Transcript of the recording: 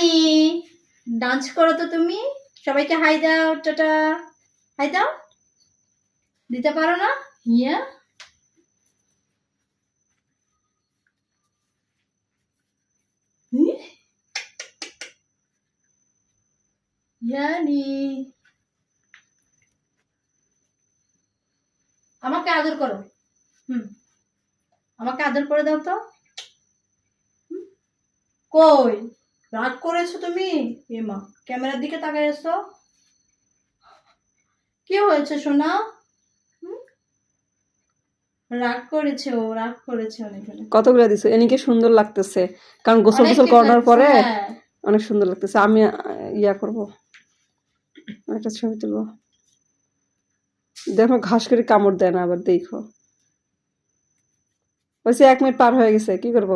হানি dance করো তো তুমি। সবাইকে হাই দাও, টাটা। হাই দাও। দিতে পারো না? ইয়া। আমাকে আদর করো। হুম। আমাকে আদর করে দাও তো? কই? রাগ করেছ তুমি? এমা ক্যামেরার দিকে তাকাই এসো কি হয়েছে সোনা? রাগ করেছে ও রাগ করেছে অনেক। কতগুলো দিছো? এনিকে সুন্দর লাগতেছে। কারণ গোসল গোসল করানোর পরে হ্যাঁ। অনেক সুন্দর লাগতেছে। আমি ইয়া করব। একটা ছবি তুলবো। দেখো ঘাস করে কামড় দেয় না আবার দেখো। বলছি এক মিনিট পার হয়ে গেছে কি করব?